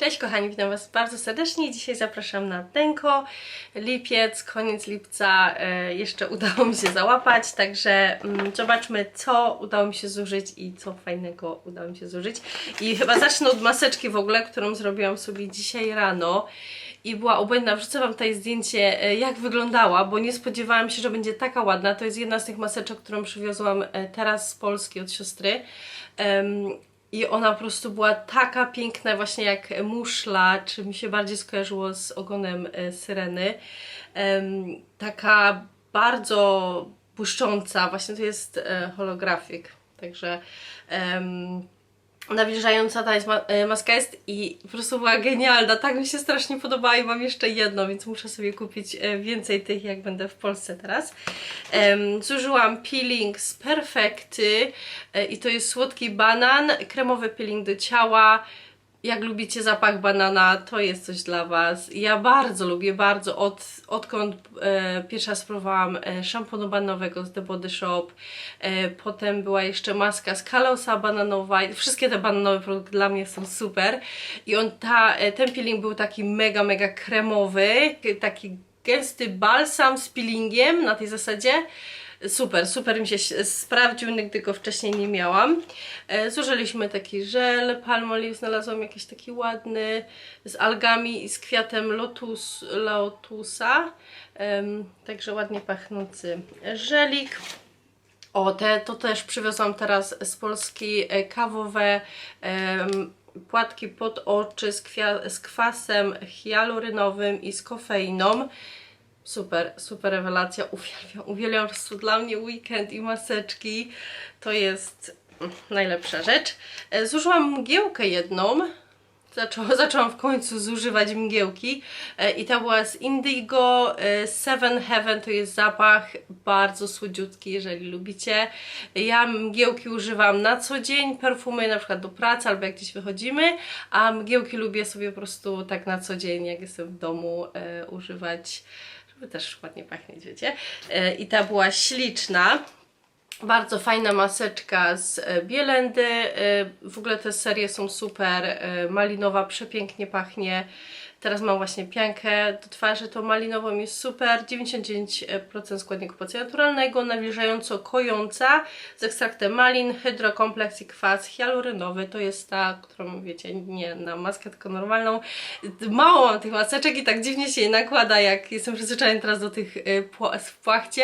Cześć kochani, witam Was bardzo serdecznie. Dzisiaj zapraszam na Denko. Lipiec, koniec lipca e, jeszcze udało mi się załapać, także mm, zobaczmy co udało mi się zużyć i co fajnego udało mi się zużyć. I chyba zacznę od maseczki w ogóle, którą zrobiłam sobie dzisiaj rano i była obłędna. Wrzucę Wam tutaj zdjęcie, e, jak wyglądała, bo nie spodziewałam się, że będzie taka ładna. To jest jedna z tych maseczek, którą przywiozłam e, teraz z Polski od siostry. I ona po prostu była taka piękna, właśnie jak muszla, czy mi się bardziej skojarzyło z ogonem e, syreny. Taka bardzo błyszcząca, właśnie to jest e, holografik, także nawilżająca ta jest e, maska jest i po prostu była genialna, tak mi się strasznie podobała i mam jeszcze jedną, więc muszę sobie kupić e, więcej tych jak będę w Polsce teraz. Zużyłam peeling z Perfekty e, i to jest słodki banan, kremowy peeling do ciała, jak lubicie zapach banana, to jest coś dla Was. Ja bardzo lubię, bardzo, od, odkąd e, pierwsza spróbowałam e, szamponu bananowego z The Body Shop, e, potem była jeszcze maska z Kalosa bananowa, wszystkie te bananowe produkty dla mnie są super. I on, ta, e, ten peeling był taki mega, mega kremowy, taki gęsty balsam z peelingiem na tej zasadzie. Super, super mi się sprawdził, nigdy go wcześniej nie miałam. E, zużyliśmy taki żel, Palmolive znalazłam jakiś taki ładny, z algami i z kwiatem lotus, lotusa, także ładnie pachnący żelik. O, te to też przywiozłam teraz z Polski e, kawowe płatki pod oczy z, z kwasem hialurynowym i z kofeiną. Super, super rewelacja. Uwielbiam, uwielbiam po prostu dla mnie weekend i maseczki. To jest najlepsza rzecz. E, Zużyłam mgiełkę jedną. Zaczęłam, zaczęłam w końcu zużywać mgiełki e, i ta była z Indigo e, Seven Heaven, to jest zapach bardzo słodziutki, jeżeli lubicie. Ja mgiełki używam na co dzień, perfumy na przykład do pracy albo jak gdzieś wychodzimy, a mgiełki lubię sobie po prostu tak na co dzień, jak jestem w domu używać, też ładnie pachnieć, wiecie. E, I ta była śliczna. Bardzo fajna maseczka z e, Bielendy. E, W ogóle te serie są super. Malinowa przepięknie pachnie. Teraz mam właśnie piankę do twarzy, to malinową jest super. 99% składników pocji naturalnego, nawilżająco kojąca z ekstraktem malin, hydrokompleks i kwas hialurynowy. To jest ta, którą wiecie, nie na maskę, tylko normalną. Mało mam tych maseczek i tak dziwnie się je nakłada, jak jestem przyzwyczajona teraz do tych y, w płachcie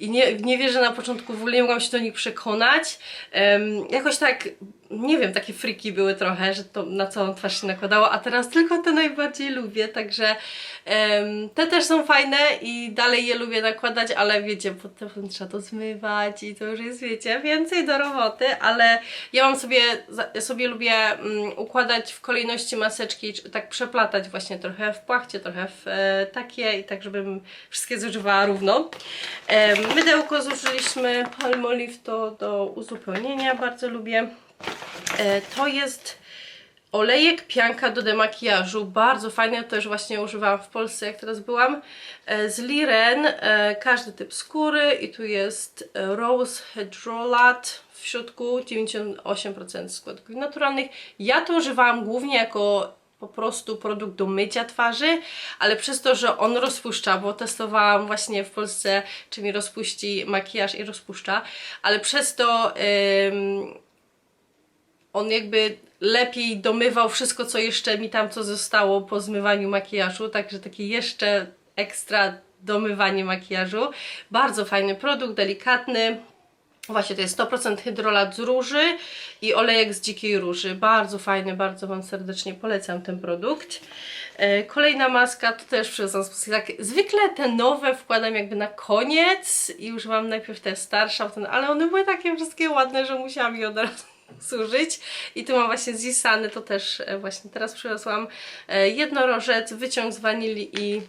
i nie, nie wierzę na początku, w ogóle nie mogłam się do nich przekonać. Em, jakoś tak, nie wiem, takie friki były trochę, że to na całą twarz się nakładało, a teraz tylko te najbardziej lubię, także em, te też są fajne i dalej je lubię nakładać, ale wiecie, potem trzeba to zmywać i to już jest, wiecie, więcej do roboty, ale ja mam sobie, sobie lubię mm, układać w kolejności maseczki, tak przeplatać właśnie trochę w płachcie, trochę w e, takie i tak, żebym wszystkie zużywała równo. E, mydełko zużyliśmy, Palmolive to do uzupełnienia, bardzo lubię. E, to jest olejek pianka do demakijażu, bardzo fajny, to już właśnie używałam w Polsce, jak teraz byłam, e, z Liren, e, każdy typ skóry i tu jest Rose Hydrolat w środku, 98% składników naturalnych. Ja to używałam głównie jako po prostu produkt do mycia twarzy, ale przez to, że on rozpuszcza, bo testowałam właśnie w Polsce, czy mi rozpuści makijaż i rozpuszcza, ale przez to ym, on jakby lepiej domywał wszystko, co jeszcze mi tam co zostało po zmywaniu makijażu, także takie jeszcze ekstra domywanie makijażu. Bardzo fajny produkt, delikatny. Właśnie to jest 100% hydrolat z róży i olejek z dzikiej róży. Bardzo fajny, bardzo Wam serdecznie polecam ten produkt. E, Kolejna maska, to też przyznam, tak, zwykle te nowe wkładam jakby na koniec i używam najpierw te starsze, ale one były takie wszystkie ładne, że musiałam je od razu zużyć. I tu mam właśnie z Isany, to też e, właśnie teraz przyniosłam e, jednorożec, wyciąg z wanilii i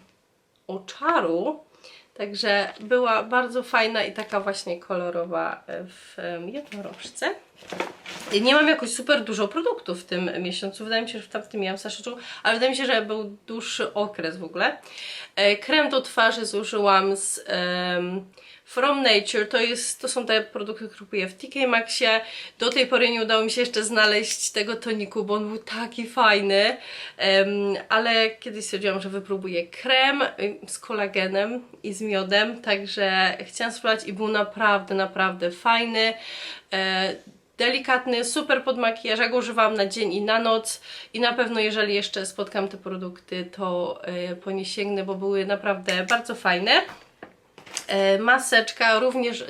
oczaru. Także była bardzo fajna i taka właśnie kolorowa e, w jednorożce. Nie mam jakoś super dużo produktów w tym miesiącu. Wydaje mi się, że w tamtym miałam dużo, ale wydaje mi się, że był dłuższy okres w ogóle. Krem do twarzy zużyłam z From Nature. To, jest, to są te produkty, które kupuję w TK Maxie. Do tej pory nie udało mi się jeszcze znaleźć tego toniku, bo on był taki fajny. Em, ale kiedyś stwierdziłam, że wypróbuję krem y, z kolagenem i z miodem, także chciałam spróbować i był naprawdę, naprawdę fajny. E, delikatny, super pod makijaż, ja go używam na dzień i na noc i na pewno jeżeli jeszcze spotkam te produkty, to e, po nie sięgnę, bo były naprawdę bardzo fajne. E, maseczka również,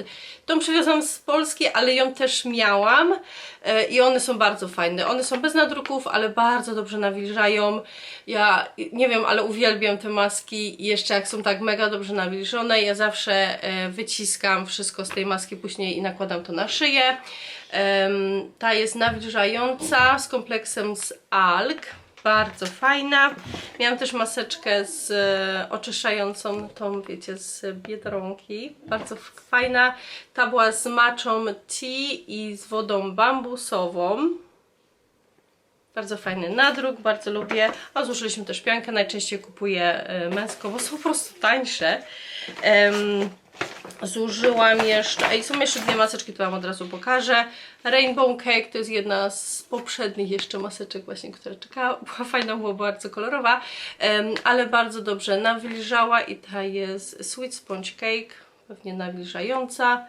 tą przywiozłam z Polski, ale ją też miałam e, i one są bardzo fajne. One są bez nadruków, ale bardzo dobrze nawilżają. Ja nie wiem, ale uwielbiam te maski i jeszcze jak są tak mega dobrze nawilżone, ja zawsze e, wyciskam wszystko z tej maski później i nakładam to na szyję. Ta jest nawilżająca z kompleksem z alg bardzo fajna. Miałam też maseczkę z e, oczyszczającą tą, wiecie, z Biedronki. Bardzo fajna. Ta była z maczą tea i z wodą bambusową. Bardzo fajny nadruk, bardzo lubię. A zużyliśmy też piankę, najczęściej kupuję e, męską, bo są po prostu tańsze. Em, Zużyłam jeszcze, ej, są jeszcze dwie maseczki, to Wam od razu pokażę. Rainbow Cake to jest jedna z poprzednich jeszcze maseczek właśnie, która czekała. Była fajna, była bardzo kolorowa, ale bardzo dobrze nawilżała i ta jest Sweet Sponge Cake, pewnie nawilżająca.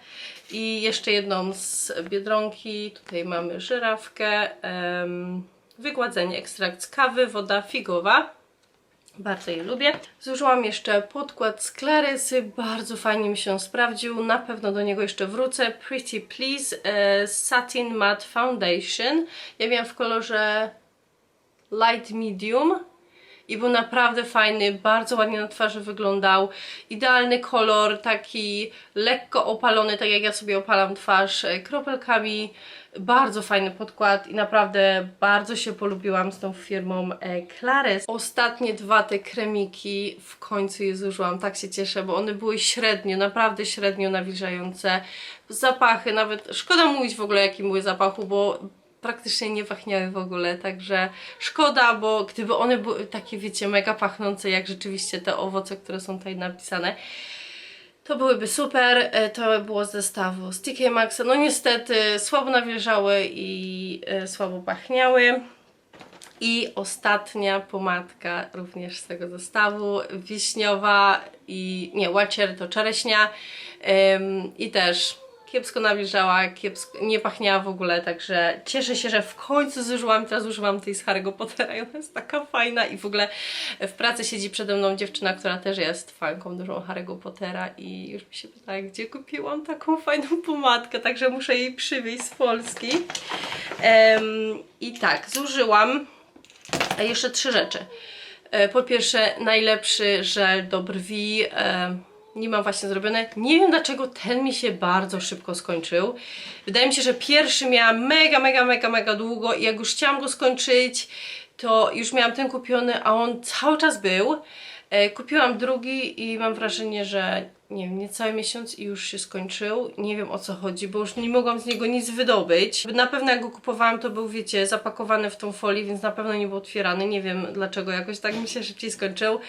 I jeszcze jedną z Biedronki, tutaj mamy żyrawkę, wygładzenie, ekstrakt z kawy, woda figowa. Bardzo je lubię. Zużyłam jeszcze podkład z Clarysy, bardzo fajnie mi się sprawdził, na pewno do niego jeszcze wrócę. Pretty Please e, Satin Matte Foundation. Ja miałam w kolorze light medium i był naprawdę fajny, bardzo ładnie na twarzy wyglądał. Idealny kolor, taki lekko opalony, tak jak ja sobie opalam twarz e, kropelkami. Bardzo fajny podkład i naprawdę bardzo się polubiłam z tą firmą e, Clares. Ostatnie dwa te kremiki w końcu je zużyłam, tak się cieszę, bo one były średnio, naprawdę średnio nawilżające. Zapachy, nawet szkoda mówić w ogóle jakim były zapachu, bo praktycznie nie pachniały w ogóle, także szkoda, bo gdyby one były takie, wiecie, mega pachnące, jak rzeczywiście te owoce, które są tutaj napisane, to byłyby super. E, To było z zestawu z TK Maxa. No niestety słabo nawilżały i e, słabo pachniały. I ostatnia pomadka również z tego zestawu, wiśniowa i nie, łacier to czereśnia i też kiepsko nawilżała, kiepsko, nie pachniała w ogóle, także cieszę się, że w końcu zużyłam, teraz używam tej z Harry'ego Pottera i ona jest taka fajna i w ogóle w pracy siedzi przede mną dziewczyna, która też jest fanką dużą Harry'ego Pottera i już mi się pytała, gdzie kupiłam taką fajną pomadkę, także muszę jej przywieźć z Polski. Ym, I tak, zużyłam jeszcze trzy rzeczy. E, Po pierwsze, najlepszy żel do brwi. e, Nie mam właśnie zrobiony. Nie wiem dlaczego ten mi się bardzo szybko skończył. Wydaje mi się, że pierwszy miałam mega, mega, mega, mega długo i jak już chciałam go skończyć, to już miałam ten kupiony, a on cały czas był. E, Kupiłam drugi i mam wrażenie, że nie wiem, niecały miesiąc i już się skończył. Nie wiem o co chodzi, bo już nie mogłam z niego nic wydobyć. Na pewno jak go kupowałam, to był, wiecie, zapakowany w tą folię, więc na pewno nie był otwierany. Nie wiem dlaczego, jakoś tak mi się szybciej skończył.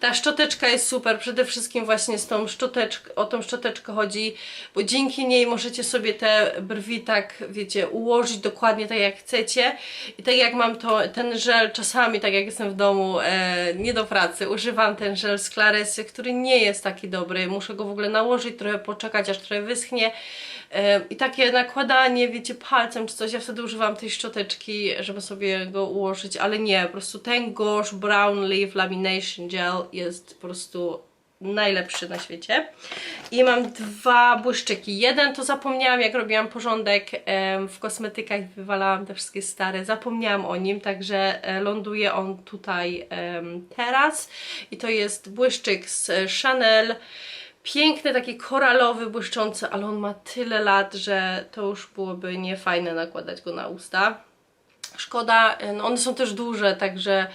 Ta szczoteczka jest super, przede wszystkim właśnie z tą szczoteczką, o tą szczoteczkę chodzi, bo dzięki niej możecie sobie te brwi tak, wiecie, ułożyć dokładnie tak jak chcecie. I tak jak mam to, ten żel, czasami tak jak jestem w domu, e, nie do pracy, używam ten żel z Claresy, który nie jest taki dobry. Muszę go w ogóle nałożyć, trochę poczekać, aż trochę wyschnie. I takie nakładanie, wiecie, palcem czy coś, ja wtedy używam tej szczoteczki, żeby sobie go ułożyć, ale nie, po prostu ten Gosh Brown Leaf Lamination Gel jest po prostu najlepszy na świecie. I mam dwa błyszczyki. Jeden to zapomniałam, jak robiłam porządek w kosmetykach, wywalałam te wszystkie stare, zapomniałam o nim, także e, ląduje on tutaj teraz. I to jest błyszczyk z Chanel. Piękny, taki koralowy, błyszczący, ale on ma tyle lat, że to już byłoby niefajne nakładać go na usta. Szkoda, no one są też duże, także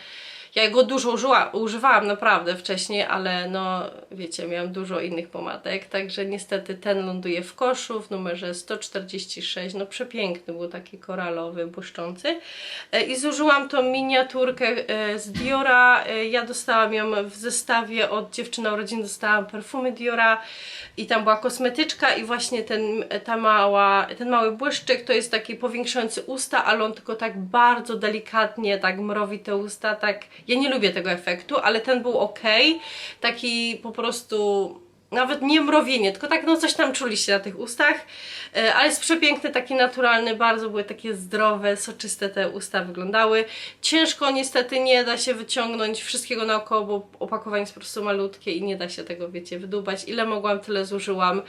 Ja go dużo użyła, używałam naprawdę wcześniej, ale no wiecie, miałam dużo innych pomadek, także niestety ten ląduje w koszu w numerze 146, no przepiękny, był taki koralowy, błyszczący. E, I zużyłam tą miniaturkę e, z Diora, E, ja dostałam ją w zestawie od dziewczyny urodzin, dostałam perfumy Diora. I tam była kosmetyczka i właśnie ten, ta mała, ten mały błyszczyk to jest taki powiększający usta, ale on tylko tak bardzo delikatnie tak mrowi te usta, tak, ja nie lubię tego efektu, ale ten był ok, taki po prostu nawet nie mrowienie, tylko tak no coś tam czuliście na tych ustach, e, ale jest przepiękny, taki naturalny, bardzo były takie zdrowe, soczyste te usta wyglądały. Ciężko niestety nie da się wyciągnąć wszystkiego naokoło, bo opakowanie jest po prostu malutkie i nie da się tego, wiecie, wydubać. Ile mogłam, tyle zużyłam,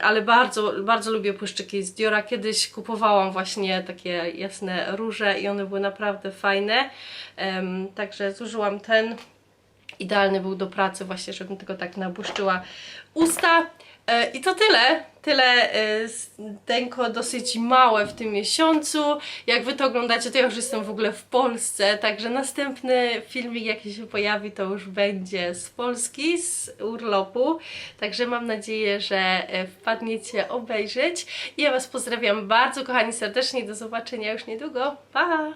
ale bardzo, bardzo lubię błyszczyki z Diora. Kiedyś kupowałam właśnie takie jasne róże i one były naprawdę fajne, także zużyłam ten idealny był do pracy właśnie, żebym tylko tak nabłyszczyła usta. E, I to tyle. Tyle e, denko dosyć małe w tym miesiącu. Jak wy to oglądacie, to ja już jestem w ogóle w Polsce, także następny filmik jaki się pojawi, to już będzie z Polski, z urlopu. Także mam nadzieję, że e, wpadniecie obejrzeć. Ja was pozdrawiam bardzo kochani serdecznie i do zobaczenia już niedługo. Pa!